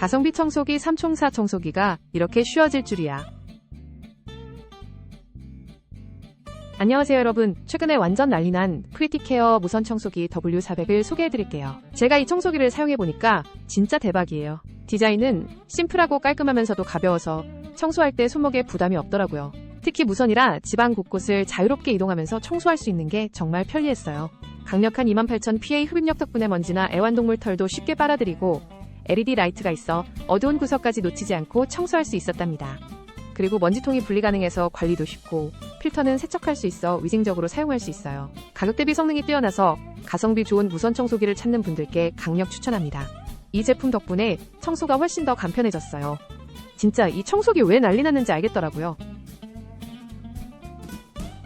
가성비 청소기 3총사 청소기가 이렇게 쉬워질 줄이야. 안녕하세요 여러분. 최근에 완전 난리난 프리티케어 무선 청소기 W400을 소개해드릴게요. 제가 이 청소기를 사용해보니까 진짜 대박이에요. 디자인은 심플하고 깔끔하면서도 가벼워서 청소할 때 손목에 부담이 없더라고요. 특히 무선이라 집안 곳곳을 자유롭게 이동하면서 청소할 수 있는 게 정말 편리했어요. 강력한 28000 PA 흡입력 덕분에 먼지나 애완동물 털도 쉽게 빨아들이고 LED 라이트가 있어 어두운 구석까지 놓치지 않고 청소할 수 있었답니다. 그리고 먼지통이 분리 가능해서 관리도 쉽고 필터는 세척할 수 있어 위생적으로 사용할 수 있어요. 가격 대비 성능이 뛰어나서 가성비 좋은 무선 청소기를 찾는 분들께 강력 추천합니다. 이 제품 덕분에 청소가 훨씬 더 간편해졌어요. 진짜 이 청소기 왜 난리 났는지 알겠더라고요.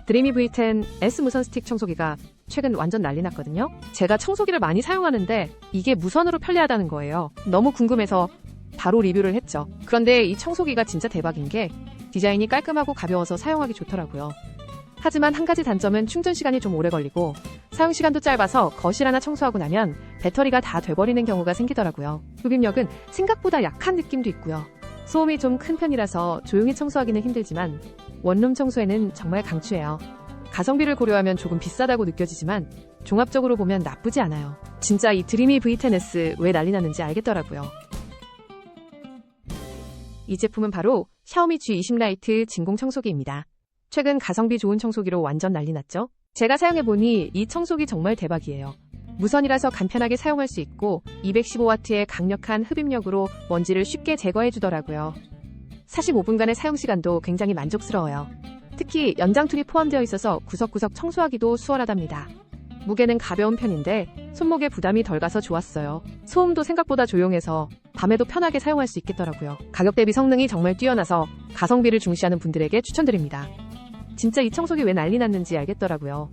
드리미 V10 S 무선 스틱 청소기가 최근 완전 난리 났거든요. 제가 청소기를 많이 사용하는데 이게 무선으로 편리하다는 거예요. 너무 궁금해서 바로 리뷰를 했죠. 그런데 이 청소기가 진짜 대박인 게 디자인이 깔끔하고 가벼워서 사용하기 좋더라고요. 하지만 한 가지 단점은 충전 시간이 좀 오래 걸리고 사용 시간도 짧아서 거실 하나 청소하고 나면 배터리가 다 돼버리는 경우가 생기더라고요. 흡입력은 생각보다 약한 느낌도 있고요. 소음이 좀 큰 편이라서 조용히 청소하기는 힘들지만 원룸 청소에는 정말 강추해요. 가성비를 고려하면 조금 비싸다고 느껴지지만 종합적으로 보면 나쁘지 않아요. 진짜 이 드리미 V10S 왜 난리 났는지 알겠더라고요. 이 제품은 바로 샤오미 G20 라이트 진공 청소기입니다. 최근 가성비 좋은 청소기로 완전 난리 났죠? 제가 사용해보니 이 청소기 정말 대박이에요. 무선이라서 간편하게 사용할 수 있고 215W의 강력한 흡입력으로 먼지를 쉽게 제거해주더라고요. 45분간의 사용시간도 굉장히 만족스러워요. 특히 연장 툴이 포함되어 있어서 구석구석 청소하기도 수월하답니다. 무게는 가벼운 편인데 손목에 부담이 덜 가서 좋았어요. 소음도 생각보다 조용해서 밤에도 편하게 사용할 수 있겠더라고요. 가격 대비 성능이 정말 뛰어나서 가성비를 중시하는 분들에게 추천드립니다. 진짜 이 청소기 왜 난리 났는지 알겠더라고요.